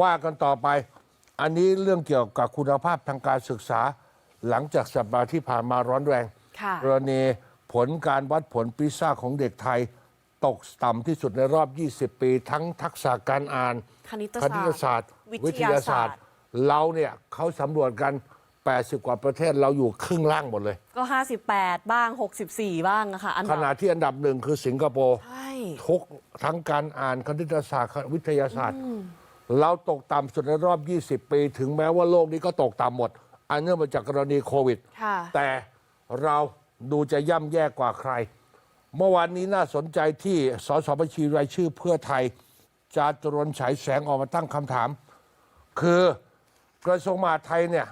ว่ากันต่อไป อันนี้เรื่องเกี่ยวกับคุณภาพทางการศึกษา หลังจากสัปดาห์ที่ผ่านมาร้อนแรงค่ะ กรณีผลการวัดผลปิซ่าของเด็กไทย ตกต่ำที่สุดในรอบ 20 ปี ทั้งทักษะการอ่านคณิตคณิตศาสตร์วิวิททยายาศาศาสสตตร์ ร์ เราเนี่ยเขาสำรวจกัน 80 กว่าประเทศเราอยู่ครึ่งล่างหมดเลย ก็ 58 บ้าง 64 บ้างอะค่ะ อันขดับณะที่อันดับหนึ่งคือสิงคโปร์ ใช่ ทุกทั้งการอ่านคณิตศาสตร์วิทยาศาสตร์ เราตกต่ำสุดในรอบ 20 ปี ถึงแม้ว่าโลกนี้ก็ตกต่ำหมด อันเนื่องมาจากกรณีโควิด ค่ะ แต่เราดูจะย่ำแย่กว่าใคร เมื่อวานนี้น่าสนใจที่สสบัญชีรายชื่อเพื่อไทย จาตุรนต์ฉายแสงออกมาตั้งคำถาม คือกระทรวงมหาดไทยเนี่ย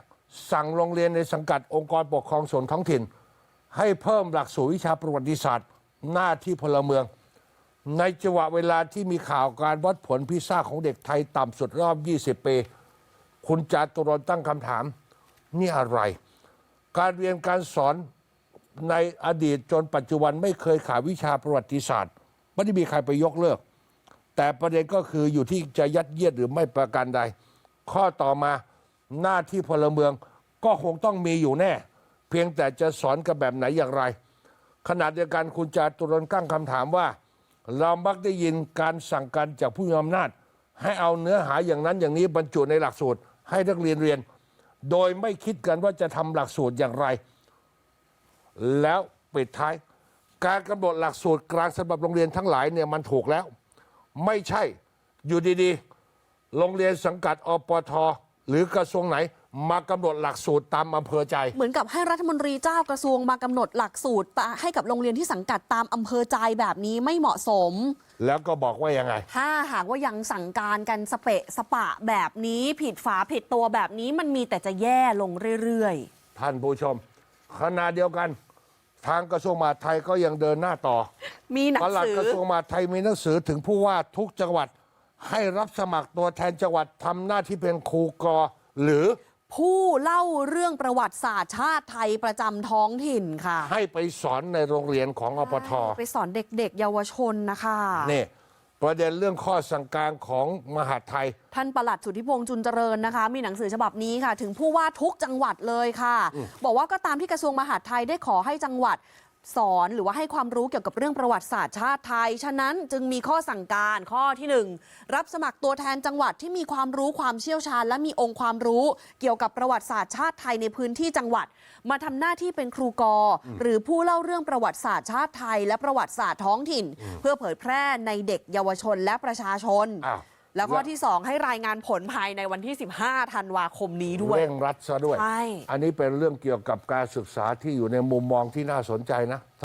สั่งโรงเรียนในสังกัดองค์กรปกครองส่วนท้องถิ่น ให้เพิ่มหลักสูตรวิชาประวัติศาสตร์ หน้าที่พลเมือง ในจังหวะเวลาที่มีข่าวการวัดผลพิซซ่าของเด็กไทยต่ำสุดรอบ 20 ปี คุณจาตุรนตั้งคำถาม นี่อะไร การเรียนการสอนในอดีตจนปัจจุบันไม่เคยขาดวิชาประวัติศาสตร์ ไม่ได้มีใครไปยกเลิก แต่ประเด็นก็คืออยู่ที่จะยัดเยียดหรือไม่ประการใด ข้อต่อมาหน้าที่พลเมืองก็คงต้องมีอยู่แน่ เพียงแต่จะสอนกันแบบไหนอย่างไร ขณะเดียวกันคุณจาตุรนตั้งคำถามว่า เรามักได้ยินการสั่งการจากผู้มีอำนาจ ให้เอาเนื้อหาอย่างนั้นอย่างนี้บรรจุในหลักสูตร ให้นักเรียนเรียน โดยไม่คิดกันว่าจะทำหลักสูตรอย่างไร แล้วปิดท้าย การกำหนดหลักสูตรกลางสำหรับโรงเรียนทั้งหลายเนี่ยมันถูกแล้ว ไม่ใช่อยู่ดีๆ โรงเรียนสังกัดอปทหรือกระทรวงไหน มากำหนดหลักสูตรตามอำเภอใจ เหมือนกับให้รัฐมนตรีเจ้ากระทรวงมากำหนดหลักสูตรให้กับโรงเรียนที่สังกัดตามอำเภอใจแบบนี้ไม่เหมาะสม แล้วก็บอกว่ายังไง ถ้าหากว่ายังสั่งการกันสเปะสปะแบบนี้ผิดฝาผิดตัวแบบนี้มันมีแต่จะแย่ลงเรื่อยท่านผู้ชมขณะเดียวกัน ทางกระทรวงมหาดไทยก็ยังเดินหน้าต่อๆมีหนัปงลัดสืกอระทรวงมหาดไทยมีหนังสือถึงผู้ว่าทุกจังหวัดให้รับสมัครตัวแทนจังหวัดทำหน้าที่เป็นครูกอหรือ ผู้เล่าเรื่องประวัติศาสตร์ชาติไทยประจำท้องถิ่นค่ะ ให้ไปสอนในโรงเรียนของอปทไปสอนเด็กๆ เยาวชนนะคะนี่ประเด็นเรื่องข้อสั่งการของมหาดไทย ท่านประหลัดสุทธิพงษ์จุนเจริญนะคะ มีหนังสือฉบับนี้ค่ะ ถึงผู้ว่าทุกจังหวัดเลยค่ะ บอกว่าก็ตามที่กระทรวงมหาดไทยได้ขอให้จังหวัด สอนหรือว่าให้ความรู้เกี่ยวกับเรื่องประวัติศาสตร์ชาติไทย ฉะนั้นจึงมีข้อสั่งการข้อที่หนึ่งรับสมัครตัวแทนจังหวัดที่มีความรู้ความเชี่ยวชาญ และมีองค์ความรู้เกี่ยวกับประวัติศาสตร์ชาติไทยในพื้นที่จังหวัด มาทำหน้าที่เป็นครูกอ หรือผู้เล่าเรื่องประวัติศาสตร์ชาติไทย และประวัติศาสตร์ท้องถิ่น เพื่อเผยแพร่ในเด็กเยาวชนและประชาชนอ แล้วข้อที่ 2 ให้รายงานผลภายในวันที่ 15 ธันวาคมนี้ด้วย เร่งรัดซะด้วย ใช่ อันนี้เป็นเรื่องเกี่ยวกับการศึกษาที่อยู่ในมุมมองที่น่าสนใจนะ